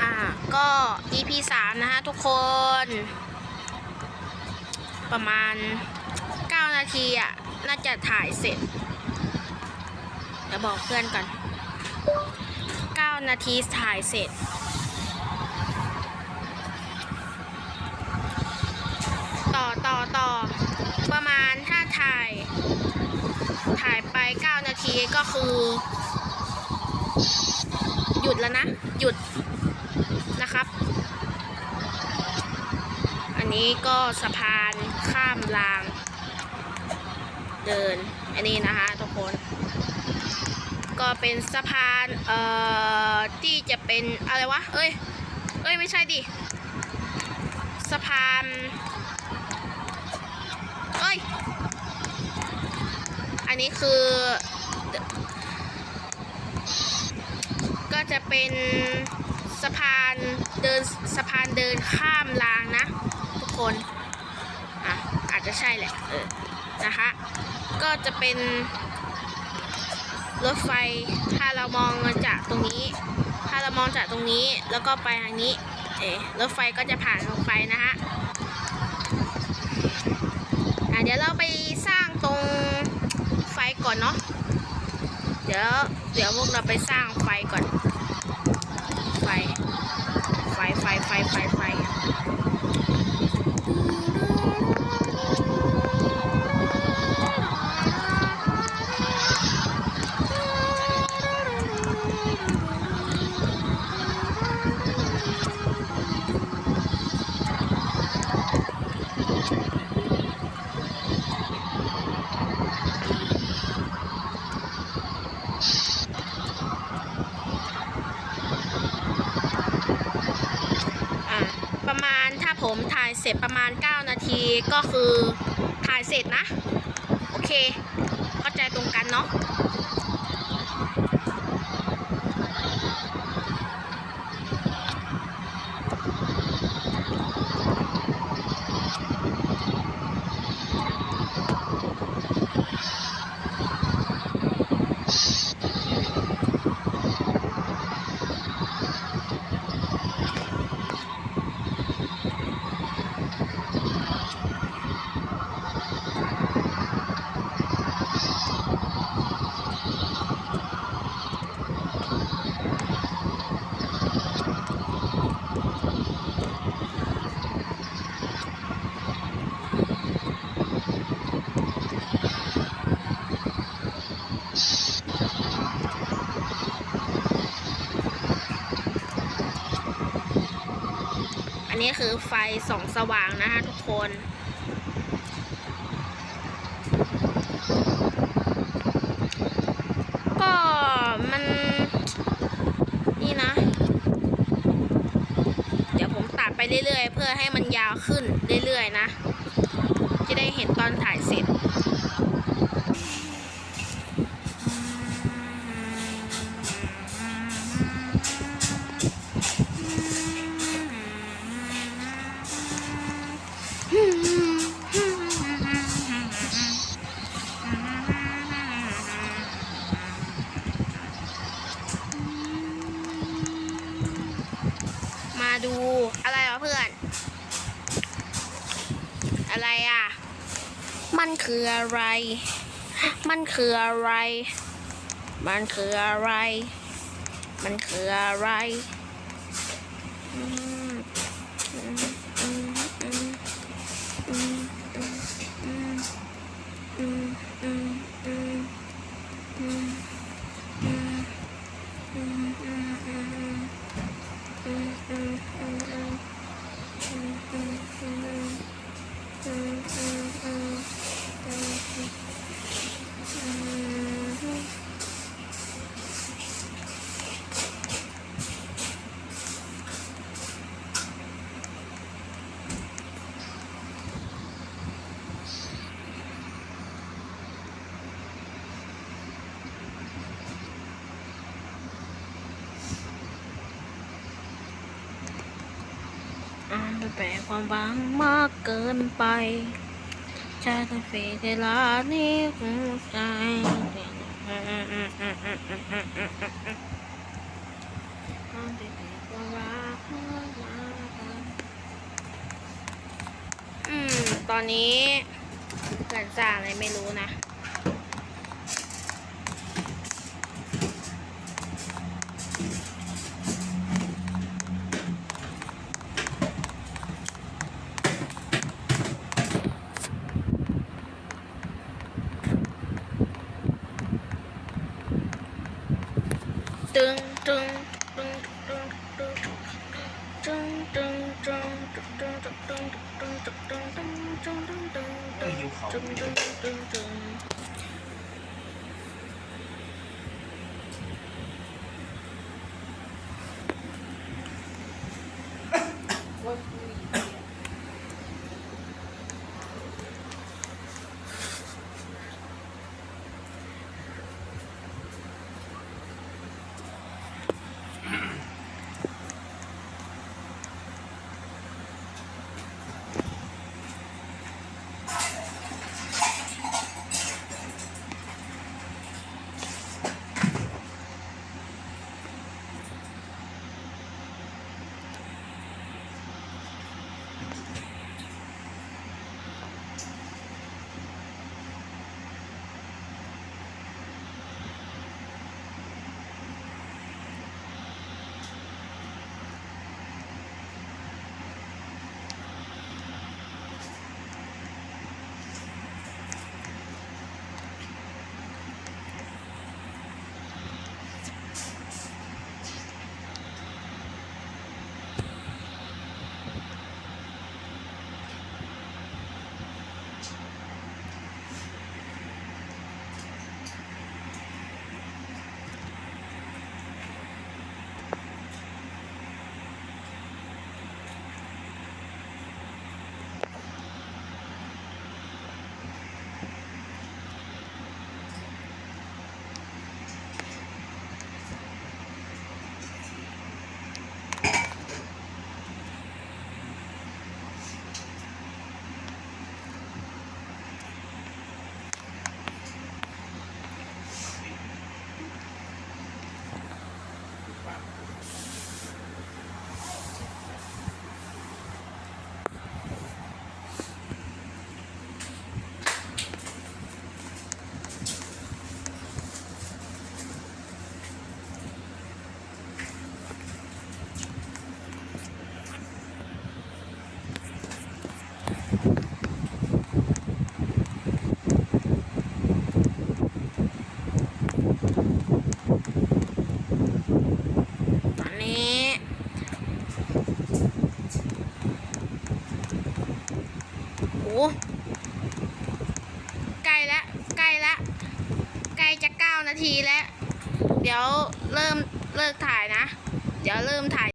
อ่าก็ EP สามนะฮะทุกคน ประมาณ9นาทีอะ น่าจะถ่ายเสร็จเดี๋ยวบอกเพื่อนก่อน9นาทีถ่ายเสร็จต่อต่อต่อประมาณถ้าถ่าย ถ่ายไป 9 นาทีก็คือ ยุดแล้วนะ หยุดนะครับ อันนี้ก็สะพานข้ามราง เดิน อันนี้นะคะทุกคน ก็เป็นสะพาน เอ่อ ที่จะเป็นอะไรวะ เอ้ย เอ้ย ไม่ใช่ดิ สะพาน เอ้ย อันนี้คือ จะเป็นสะพานเดินสะพานเดินข้ามรางนะ ทุกคนอะอาจจะใช่แหละเออนะคะก็จะเป็นรถไฟถ้าเรามองจากตรงนี้ ถ้าเรามองจากตรงนี้แล้วก็ไปทางนี้ เอ๋รถไฟก็จะผ่านลงไปนะฮะเดี๋ยวเราไปสร้างตรงไฟก่อนเนาะเดี๋ยวเดี๋ยวพวกเราไปสร้างไฟก่อน five, five, five, five. ถ่ายเสร็จประมาณ 9 นาทีก็คือถ่ายเสร็จนะ โอเค เข้าใจตรงกันเนาะ นี้คือไฟส่องสว่างนะคะทุกคน ก็มันนี่นะ เดี๋ยวผมตัดไปเรื่อยๆ เพื่อให้มันยาวขึ้นเรื่อยๆนะ จะได้เห็นตอนถ่ายเสร็จ มันคืออะไร มันคืออะไร มันคืออะไร มันคืออะไร แปลความหวังมากเกินไปชาติเฟเทลานี้หัวใจตอนนี้เหมือจากอะไรไม่รู้นะ ตึงตึงตึงตึงตึงตึงตึงตึงตึงตึงตึ ตอนนี้ โอ้ใกล้แล้วใกล้แล้วใกล้จะเก้านาทีแล้ว เดี๋ยวเริ่มเลิกถ่ายนะ เดี๋ยวเริ่มถ่าย